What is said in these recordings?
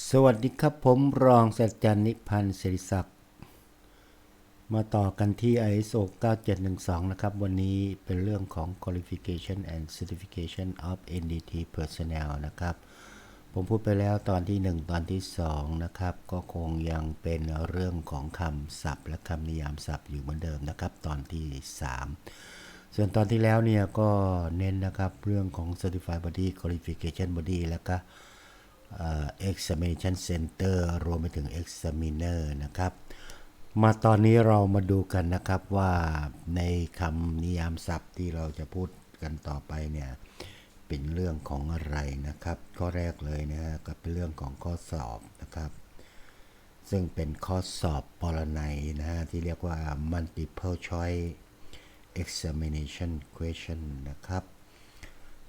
สวัสดีครับผมรองศาสตราจารย์นิพันธ์ศิริศักดิ์มาต่อกันที่ ISO 9712 นะครับ วันนี้เป็นเรื่องของ qualification and certification of NDT personnel นะครับ ผมพูดไปแล้วตอนที่ 1 ตอนที่ 2 นะครับ ก็คงยังเป็นเรื่องของคำศัพท์ และคำนิยามศัพท์อยู่เหมือนเดิมนะครับ ตอนที่ 3 ส่วนตอนที่แล้วเนี่ยก็เน้นนะครับเรื่องของ certified body qualification body แล้วก็ examination center รวมไปถึง examiner นะครับ มาตอนนี้เรามาดูกันนะครับว่าในคำนิยามศัพท์ที่เราจะพูดกันต่อไปเนี่ยเป็นเรื่องของอะไรนะครับ ข้อแรกเลยนะฮะก็เป็นเรื่องของข้อสอบนะครับ ซึ่งเป็นข้อสอบปรนัยนะฮะที่เรียกว่า multiple choice examination question นะครับ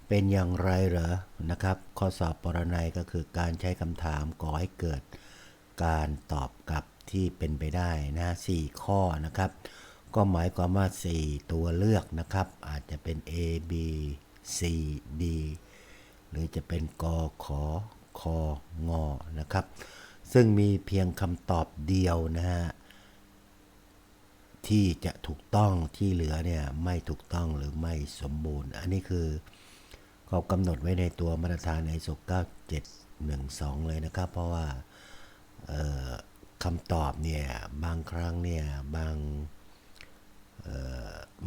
เป็นอย่างไรเหรอนะครับ ข้อสอบปรนัยก็คือการใช้คำถามก่อให้เกิดการตอบกลับที่เป็นไปได้นะสี่ข้อนะครับ ก็หมายความว่า 4 ตัวเลือกนะครับ อาจจะเป็น A B C D หรือจะเป็นกขอคองอนะครับ ซึ่งมีเพียงคำตอบเดียวนะฮะที่จะถูกต้องที่เหลือเนี่ยไม่ถูกต้องหรือไม่สมบูรณ์ อันนี้คือ เขากำหนดไว้ในตัวมาตรฐาน ISO 9712 เลยนะครับ เพราะว่าคำตอบเนี่ยบางครั้งเนี่ยบาง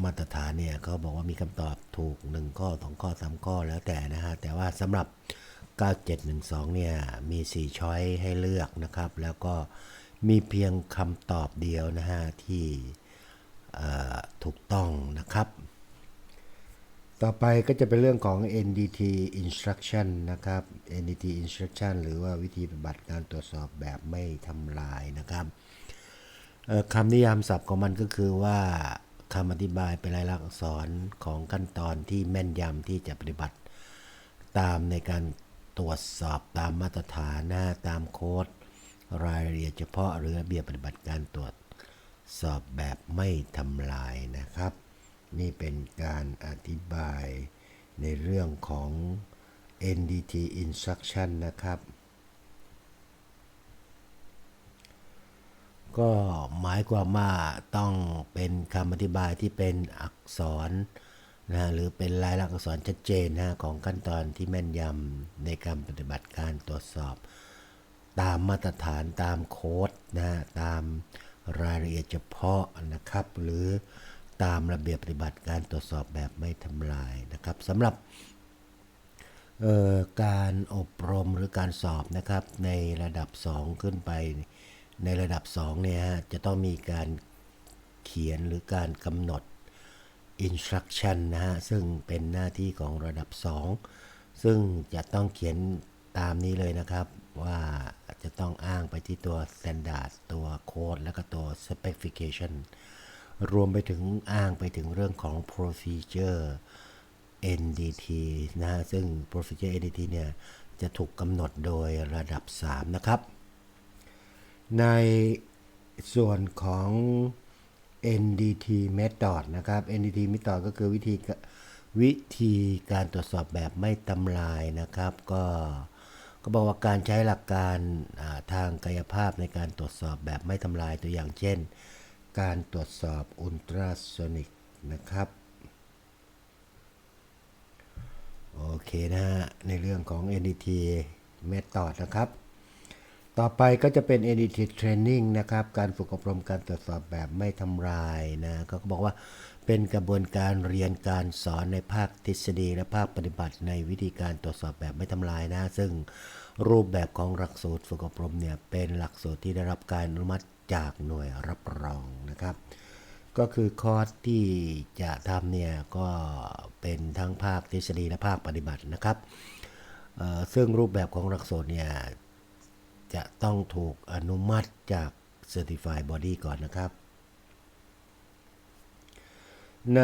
มาตรฐานเนี่ยเขาบอกว่ามีคำตอบถูก 1 ข้อ 2 ข้อ 3 ข้อแล้วแต่นะฮะ แต่ว่าสำหรับ 9712 เนี่ยมี 4 ช้อยให้เลือกนะครับ แล้วก็มีเพียงคำตอบเดียวนะฮะที่ถูกต้องนะครับ ต่อไปก็จะเป็นเรื่องของ NDT instruction นะครับ NDT instruction หรือว่าวิธีปฏิบัติการตรวจสอบแบบไม่ทำลายนะครับคำนิยามศัพท์ของมันก็คือว่าคำอธิบายเป็นลายลักษณ์อักษรของขั้นตอนที่แม่นยำที่จะปฏิบัติตามในการตรวจสอบตามมาตรฐานนะตามโค้ดรายละเอียดเฉพาะหรือระเบียบปฏิบัติการตรวจสอบแบบไม่ทำลายนะครับ นี่เป็นการอธิบายในเรื่องของ NDT instruction นะครับ ก็หมายความว่าต้องเป็นคำอธิบายที่เป็นอักษรนะฮะหรือเป็นลายลักษณ์อักษรชัดเจนนะฮะของขั้นตอนที่แม่นยำในการปฏิบัติการตรวจสอบ ตามมาตรฐานตามโค้ดนะฮะตามรายละเอียดเฉพาะนะครับ หรือ ตามระเบียบปฏิบัติการตรวจสอบแบบไม่ทำลายนะครับสำหรับการอบรมหรือการสอบนะครับในระดับ 2 ขึ้นไป ในระดับ2เนี่ยฮะจะต้องมีการเขียนหรือการกำหนด instruction นะฮะซึ่งเป็นหน้าที่ของระดับ 2 ซึ่งจะต้องเขียนตามนี้เลยนะครับว่าจะต้องอ้างไปที่ตัว standard ตัวโค้ดแล้วก็ตัว specification รวมไปถึงอ้างไปถึงเรื่องของ procedure NDT นะฮะซึ่ง procedure NDT เนี่ยจะถูกกำหนดโดยระดับ 3 นะครับ ในส่วนของ NDT method นะครับ NDT method ก็คือวิธีวิธีการตรวจสอบแบบไม่ทำลายนะครับ ก็ก็บอกว่าการใช้หลักการทางกายภาพในการตรวจสอบแบบไม่ทำลายตัวอย่างเช่น การตรวจสอบอุลตราโซนิกนะครับ โอเคนะฮะ ในเรื่องของ NDT method นะครับ ต่อไปก็จะเป็น NDT training นะครับ การฝึกอบรมการตรวจสอบแบบไม่ทำลายนะก็บอกว่าเป็นกระบวนการเรียนการสอนในภาคทฤษฎีและภาคปฏิบัติในวิธีการตรวจสอบแบบไม่ทำลายนะ ซึ่งรูปแบบของหลักสูตรฝึกอบรมเนี่ยเป็นหลักสูตรที่ได้รับการอนุมัติ จากหน่วยรับรองนะครับ ก็คือคอร์สที่จะทำเนี่ยก็เป็นทั้งภาคทฤษฎีและภาคปฏิบัตินะครับซึ่งรูปแบบของหลักสูตรเนี่ยจะต้องถูกอนุมัติจาก Certified Body ก่อนนะครับ ใน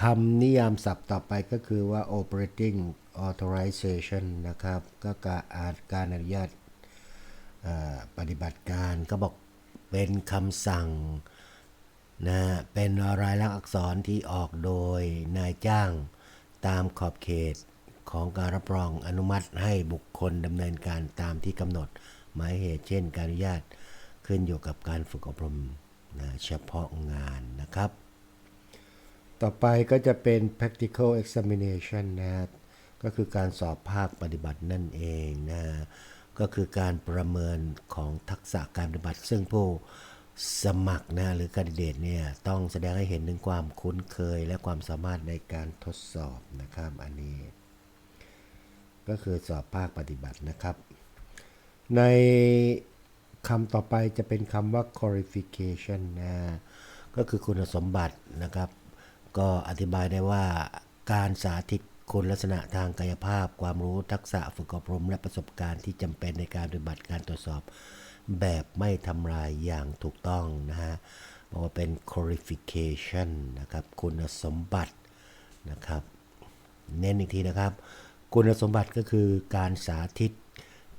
คำนิยามศัพท์ต่อไปก็คือว่า operating authorization นะครับ ก็การอาจการอนุญาต ปฏิบัติการก็บอกเป็นคำสั่งนะเป็นรายลักษณ์อักษรที่ออกโดยนายจ้างตามขอบเขตของการรับรองอนุมัติให้บุคคลดำเนินการตามที่กำหนด หมายเหตุเช่นการอนุญาตขึ้นอยู่กับการฝึกอบรมนะเฉพาะงานนะครับ ต่อไปก็จะเป็น practical examination นะก็คือการสอบภาคปฏิบัตินั่นเองนะ ก็คือการประเมินของทักษะการปฏิบัติ ซึ่งผู้สมัครนะหรือการเดตเนี่ยต้องแสดงให้เห็นถึงความคุ้นเคยและความสามารถในการทดสอบนะครับอันนี้ ก็คือสอบภาคปฏิบัตินะครับ ในคำต่อไปจะเป็นคำว่า qualification นะก็คือคุณสมบัตินะครับ ก็อธิบายได้ว่าการสาธิต คุณลักษณะทางกายภาพ ความรู้ทักษะฝึกอบรมและประสบการณ์ที่จำเป็นในการปฏิบัติการตรวจสอบ แบบไม่ทำลายอย่างถูกต้องนะฮะบอกว่าเป็น qualification นะครับ คุณสมบัตินะครับ เน้นอีกทีนะครับ คุณสมบัติก็คือการสาธิต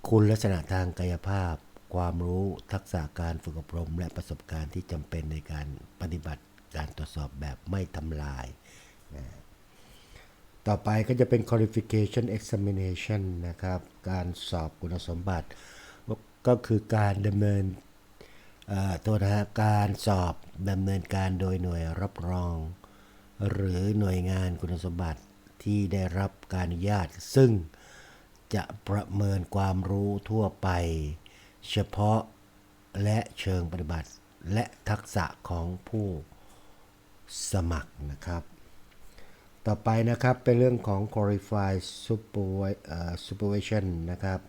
คุณลักษณะทางกายภาพ ความรู้ทักษะการฝึกอบรม และประสบการณ์ที่จำเป็นในการปฏิบัติการตรวจสอบแบบไม่ทำลายนะ ต่อไปก็จะเป็น qualification examination นะครับ การสอบคุณสมบัติ ก็คือการดำเนินตัวนะการสอบดำเนินการโดยหน่วยรับรอง หรือหน่วยงานคุณสมบัติที่ได้รับการอนุญาต ซึ่งจะประเมินความรู้ทั่วไป เฉพาะและเชิงปฏิบัติ และทักษะของผู้สมัครนะครับ ต่อไปนะครับเป็นเรื่องของ qualified supervision นะครับ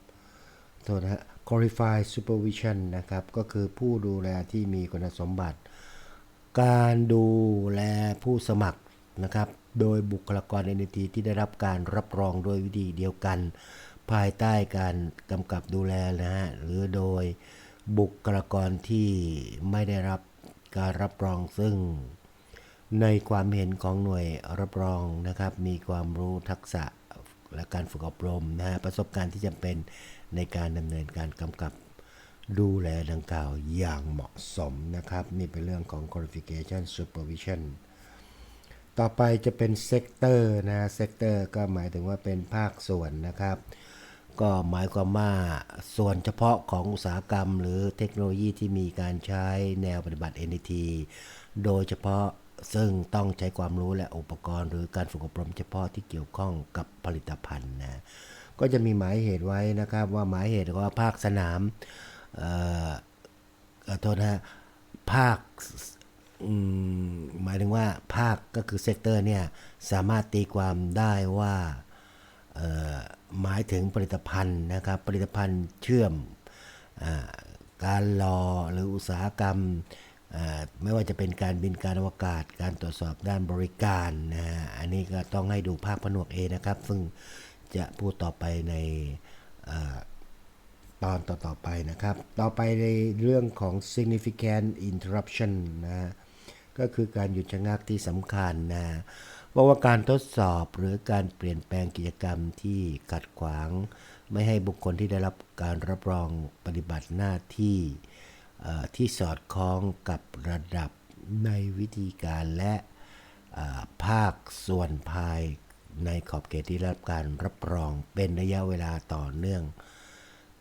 โทษนะฮะ qualified supervision นะครับก็คือผู้ดูแลที่มีคุณสมบัติ การดูแลผู้สมัครนะครับโดยบุคลากร NT ที่ได้รับการรับรองโดยวิธีเดียวกัน ภายใต้การกำกับดูแลนะฮะหรือโดยบุคลากรที่ไม่ได้รับการรับรองซึ่ง ในความเห็นของหน่วยรับรองนะครับ มีความรู้ทักษะและการฝึกอบรมนะฮะประสบการณ์ที่จำเป็นในการดำเนินการกำกับดูแลดังกล่าวอย่างเหมาะสมนะครับ นี่เป็นเรื่องของ qualification supervision ต่อไปจะเป็น sector นะ sector ก็หมายถึงว่าเป็นภาคส่วนนะครับ ก็หมายความว่าส่วนเฉพาะของอุตสาหกรรม หรือเทคโนโลยีที่มีการใช้แนวปฏิบัติ NDT โดยเฉพาะ ซึ่งต้องใช้ความรู้และอุปกรณ์ หรือการฝึกอบรมเฉพาะที่เกี่ยวข้องกับผลิตภัณฑ์นะก็จะมีหมายเหตุไว้นะครับ ว่าหมายเหตุว่าภาคสนามเอ่อโทษนะฮะภาคหมายถึงว่าภาคก็คือเซกเตอร์เนี่ยสามารถตีความได้ว่าหมายถึงผลิตภัณฑ์นะครับ ผลิตภัณฑ์เชื่อมอการรอหรืออุตสาหกรรม ไม่ว่าจะเป็นการบินการอวกาศ การตรวจสอบด้านบริการนะฮะอันนี้ก็ต้องให้ดูภาคผนวกเอนะครับ ซึ่งจะพูดต่อไปในอตอนต่อๆไปนะครับ ต่อไปในเรื่องของ significant interruption นะก็คือการหยุดชะงักที่สำคัญนะบอกว่าการทดสอบหรือการเปลี่ยนแปลงกิจกรรมที่ขัดขวาง ไม่ให้บุคคลที่ได้รับการรับรองปฏิบัติหน้าที่ ที่สอดคล้องกับระดับในวิธีการและภาคส่วนภายในขอบเขตที่รับการรับรองเป็นระยะเวลาต่อเนื่อง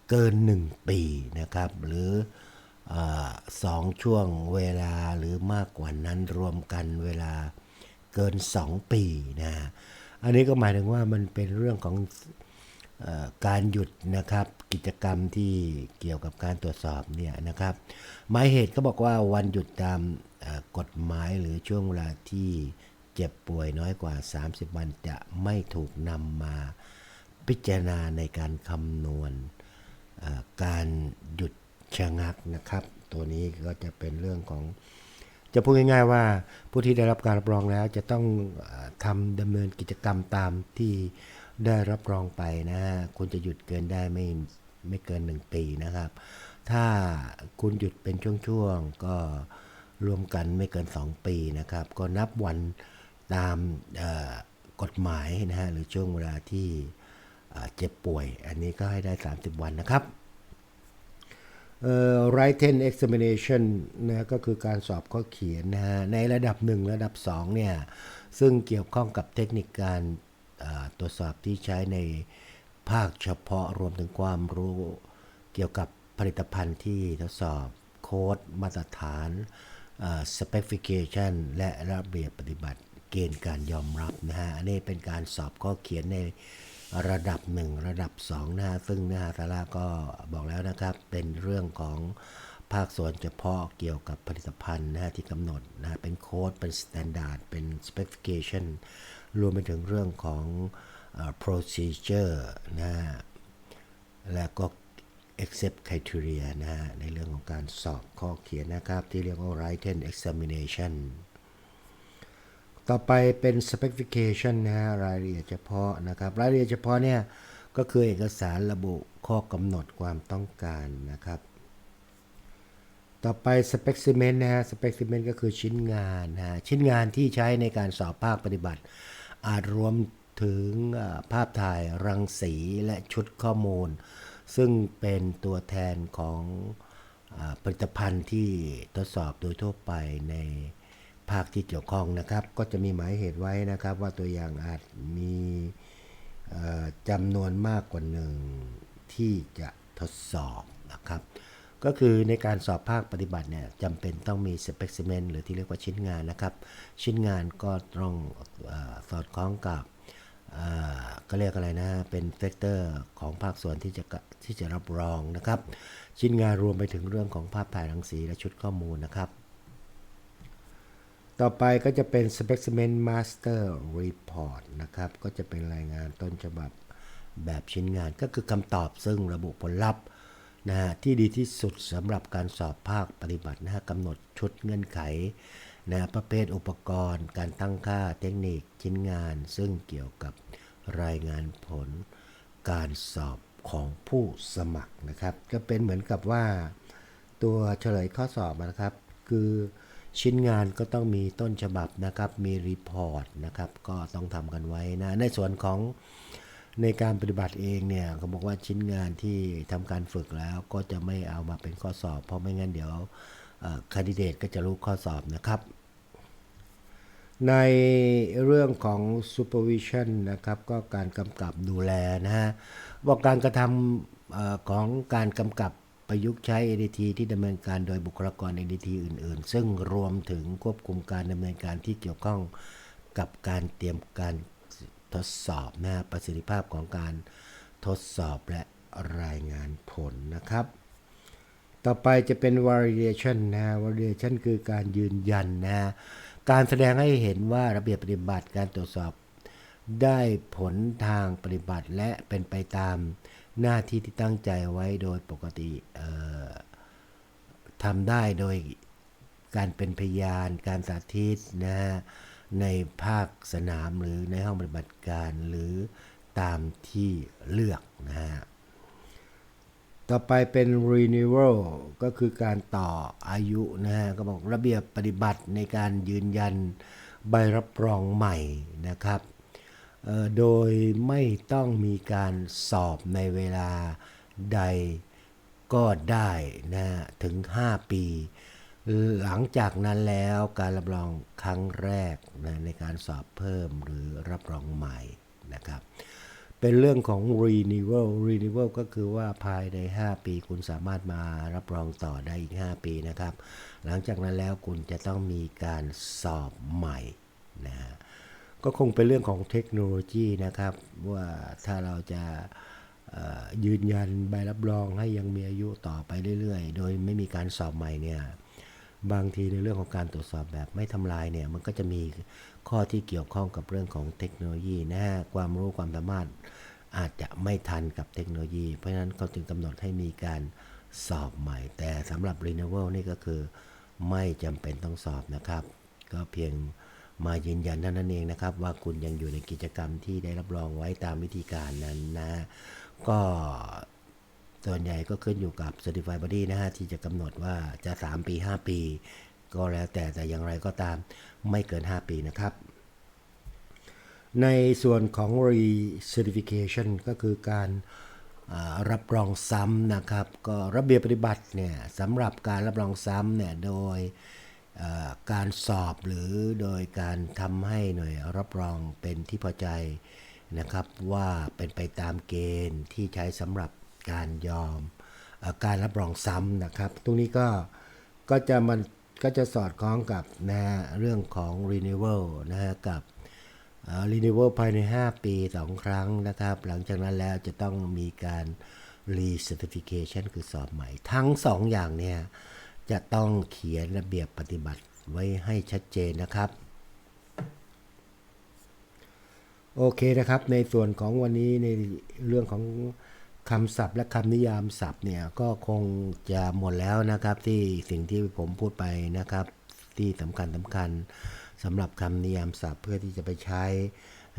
เกิน 1 ปีนะครับ หรืออสองช่วงเวลาหรือมากกว่านั้นรวมกันเวลาเกิน 2 ปีนะอันนี้ก็หมายถึงว่ามันเป็นเรื่องของ การหยุดนะครับกิจกรรมที่เกี่ยวกับการตรวจสอบเนี่ยนะครับหมายเหตุก็บอกว่าวันหยุดตามกฎหมายหรือช่วงเวลาที่เจ็บป่วยน้อยกว่า 30 วันจะไม่ถูกนำมาพิจารณาในการคำนวณการหยุดชะงักนะครับ ตัวนี้ก็จะเป็นเรื่องของจะพูดง่ายๆว่าผู้ที่ได้รับการรับรองแล้วจะต้องทำดำเนินกิจกรรมตามที่ ได้รับรองไปนะฮะคุณจะหยุดเกินได้ไม่ไม่เกิน 1 ปีนะครับ ถ้าคุณหยุดเป็นช่วงๆก็รวมกันไม่เกิน 2 ปีนะครับ ก็นับวันตามกฎหมายนะฮะหรือช่วงเวลาที่เจ็บป่วย อันนี้ก็ให้ได้ 30 วันนะครับ written examination นะก็คือการสอบข้อเขียนนะฮะในระดับ 1 ระดับ2เนี่ยซึ่งเกี่ยวข้องกับเทคนิคการ ตรวจสอบที่ใช้ในภาคเฉพาะรวมถึงความรู้เกี่ยวกับผลิตภัณฑ์ที่ทดสอบโค้ดมาตรฐานเอ่อ specification และระเบียบปฏิบัติเกณฑ์การยอมรับนะฮะอันนี้เป็นการสอบข้อเขียนในระดับ 1 ระดับ2นะฮะซึ่งเนื้อหาสาระก็บอกแล้วนะครับ เป็นเรื่องของภาคส่วนเฉพาะเกี่ยวกับผลิตภัณฑ์นะฮะที่กำหนดนะฮะเป็นโค้ดเป็น standard เป็น specification รวมไปถึงเรื่องของ procedure นะและก็ accept criteria นะฮะในเรื่องของการสอบข้อเขียนนะครับ ที่เรียกว่า written examination ต่อไปเป็น specification นะฮะรายละเอียดเฉพาะนะครับ รายละเอียดเฉพาะเนี่ยก็คือเอกสารระบุข้อกำหนดความต้องการนะครับ ต่อไป specimen นะฮะ specimen ก็คือชิ้นงานนะฮะชิ้นงานที่ใช้ในการสอบภาคปฏิบัติ อาจรวมถึงภาพถ่ายรังสีและชุดข้อมูล ซึ่งเป็นตัวแทนของอผลิตภัณฑ์ที่ทดสอบโดยทั่วไปในภาคที่เกี่ยวข้องนะครับ ก็จะมีหมายเหตุไว้นะครับ ว่าตัวอย่างอาจมีจำนวนมากกว่าหนึ่งที่จะทดสอบนะครับ ก็คือในการสอบภาคปฏิบัติเนี่ยจำเป็นต้องมี specimen หรือที่เรียกว่าชิ้นงานนะครับ ชิ้นงานก็ต้องอสอดคล้องกับก็เรียกอะไรนะ เป็นเฟกเตอร์ของภาคส่วนที่จะกะที่จะรับรองนะครับ ชิ้นงานรวมไปถึงเรื่องของภาพถ่ายรังสีและชุดข้อมูลนะครับ ต่อไปก็จะเป็น Specimen Master Report นะครับ ก็จะเป็นรายงานต้นฉบับแบบชิ้นงานก็คือคำตอบซึ่งระบุผลลัพธ์ นะที่ดีที่สุดสำหรับการสอบภาคปฏิบัตินะกำหนดชุดเงื่อนไขนะประเภทอุปกรณ์ การตั้งค่าเทคนิคชิ้นงาน ซึ่งเกี่ยวกับรายงานผลการสอบของผู้สมัครนะครับ ก็เป็นเหมือนกับว่าตัวเฉลยข้อสอบนะครับ คือชิ้นงานก็ต้องมีต้นฉบับนะครับ มีรีพอร์ตนะครับ ก็ต้องทำกันไว้นะ ในส่วนของ ในการปฏิบัติเองเนี่ยเขาบอกว่าชิ้นงานที่ทำการฝึกแล้วก็จะไม่เอามาเป็นข้อสอบ เพราะไม่งั้นเดี๋ยวคันดิเดตก็จะรู้ข้อสอบนะครับ ในเรื่องของ supervision นะครับ ก็การกำกับดูแลนะฮะบอกการกระทำอของการกำกับประยุกต์ใช้ ADT ที่ดำเนินการโดยบุคลากร ADT อื่น ๆ ซึ่งรวมถึงควบคุมการดำเนินการที่เกี่ยวข้องกับการเตรียมการ ทดสอบนะประสิทธิภาพของการทดสอบและรายงานผลนะครับ ต่อไปจะเป็น validation นะ validation คือการยืนยันนะ การแสดงให้เห็นว่าระเบียบปฏิบัติการตรวจสอบได้ผลทางปฏิบัติและเป็นไปตามหน้าที่ที่ตั้งใจไว้โดยปกติทำได้โดยการเป็นพยาน การสาธิตนะฮะ ในภาคสนามหรือในห้องปฏิบัติการหรือตามที่เลือกนะฮะ ต่อไปเป็น renewal ก็คือการต่ออายุนะฮะ ก็บอกระเบียบปฏิบัติในการยืนยันใบรับรองใหม่นะครับ โดยไม่ต้องมีการสอบในเวลาใดก็ได้นะฮะถึง 5 ปี หลังจากนั้นแล้วการรับรองครั้งแรกนะในการสอบเพิ่มหรือรับรองใหม่นะครับ เป็นเรื่องของ renewal renewal ก็คือว่าภายใน 5 ปีคุณสามารถมารับรองต่อได้อีก 5 ปีนะครับ หลังจากนั้นแล้วคุณจะต้องมีการสอบใหม่นะฮะก็คงเป็นเรื่องของเทคโนโลยีนะครับ ว่าถ้าเราจะยืนยันใบรับรองให้ยังมีอายุต่อไปเรื่อยๆ โดยไม่มีการสอบใหม่เนี่ย บางทีในเรื่องของการตรวจสอบแบบไม่ทำลายเนี่ยมันก็จะมีข้อที่เกี่ยวข้องกับเรื่องของเทคโนโลยีนะฮะความรู้ความสามารถอาจจะไม่ทันกับเทคโนโลยี เพราะฉะนั้นเขาจึงกำหนดให้มีการสอบใหม่ แต่สำหรับ Renewal นี่ก็คือไม่จำเป็นต้องสอบนะครับ ก็เพียงมายืนยันเท่านั้นเองนะครับ ว่าคุณยังอยู่ในกิจกรรมที่ได้รับรองไว้ตามวิธีการนั้นนะ ก็ ส่วนใหญ่ก็ขึ้นอยู่กับ Certified Body นะฮะที่จะกำหนดว่าจะ 3 ปี 5 ปี ก็แล้วแต่แต่อย่างไรก็ตามไม่เกิน 5 ปีนะครับ ในส่วนของ recertification ก็คือการรับรองซ้ำนะครับ ก็ระเบียบปฏิบัติเนี่ยสำหรับการรับรองซ้ำเนี่ยโดยการสอบหรือโดยการทำให้หน่วยรับรองเป็นที่พอใจนะครับว่าเป็นไปตามเกณฑ์ที่ใช้สำหรับ การยอมอการรับรองซ้ำนะครับ ตรงนี้ก็ก็จะมันก็จะสอดคล้องกับนะเรื่องของ renewal นะฮะกับ renewal ภายใน 5 ปี 2 ครั้งนะครับ หลังจากนั้นแล้วจะต้องมีการ recertification คือสอบใหม่ ทั้ง 2 อย่างเนี่ย จะต้องเขียนระเบียบปฏิบัติไว้ให้ชัดเจนนะครับ โอเคนะครับในส่วนของวันนี้ในเรื่องของ คำศัพท์และคำนิยามศัพท์เนี่ยก็คงจะหมดแล้วนะครับ ที่สิ่งที่ผมพูดไปนะครับ ที่สำคัญสำคัญสำหรับคำนิยามศัพท์เพื่อที่จะไปใช้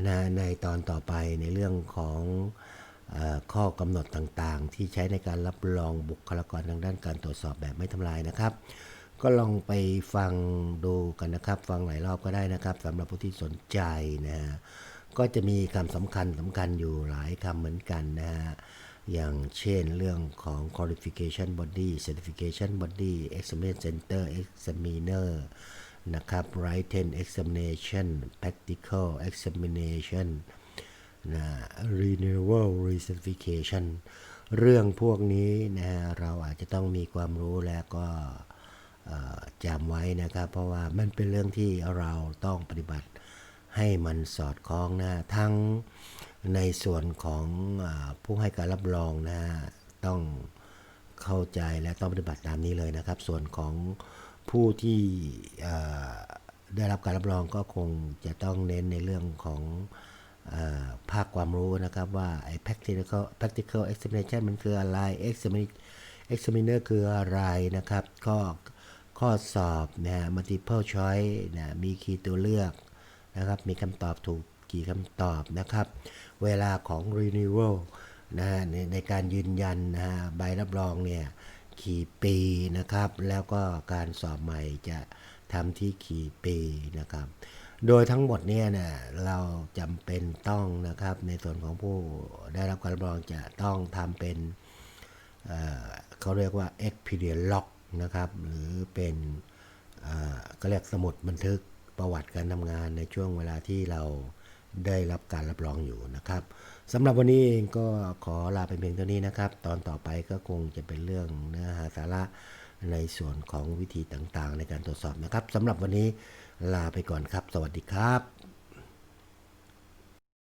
นะในตอนต่อไปในเรื่องของอข้อกำหนดต่างๆ ที่ใช้ในการรับรองบุคลากรทางด้านการตรวจสอบแบบไม่ทำลายนะครับ ก็ลองไปฟังดูกันนะครับ ฟังหลายรอบก็ได้นะครับสำหรับผู้ที่สนใจนะฮะก็จะมีคำสำคัญสำคัญอยู่หลายคำเหมือนกันนะฮะ อย่างเช่นเรื่องของ qualification body certification body examination center examiner นะครับ written examination practical examination นะ renewal recertification เรื่องพวกนี้นะฮะเราอาจจะต้องมีความรู้แล้วก็จำไว้นะครับ เพราะว่ามันเป็นเรื่องที่เราต้องปฏิบัติให้มันสอดคล้องนะทั้ง ในส่วนของผู้ให้การรับรองนะต้องเข้าใจและต้องปฏิบัติตามนี้เลยนะครับ ส่วนของผู้ที่ได้รับการรับรองก็คงจะต้องเน้นในเรื่องของอภาคความรู้นะครับว่าไอ้ practical practical examination มันคืออะไร examine examiner คืออะไรนะครับข้อข้อสอบนะ multiple choice นะมีคีย์ตัวเลือกนะครับ มีคำตอบถูกกี่คำตอบนะครับ เวลาของ renewal นะฮะในในการยืนยันนะฮะใบรับรองเนี่ยกี่ปีนะครับ แล้วก็การสอบใหม่จะทำที่กี่ปีนะครับ โดยทั้งหมดเนี่ยนะเราจำเป็นต้องนะครับในส่วนของผู้ได้รับการรับรองจะต้องทำเป็นเเขาเรียกว่า experience log นะครับ หรือเป็นก็เรียกสมุดบันทึกประวัติการทำงานในช่วงเวลาที่เรา ได้รับการรับรองอยู่นะครับสำหรับวันนี้เองก็ขอลาไปเพียงเท่านี้นะครับ ตอนต่อไปก็คงจะเป็นเรื่องเนื้อหาสาระในส่วนของวิธีต่างๆ ในการตรวจสอบนะครับสำหรับวันนี้ลาไปก่อนครับ สวัสดีครับ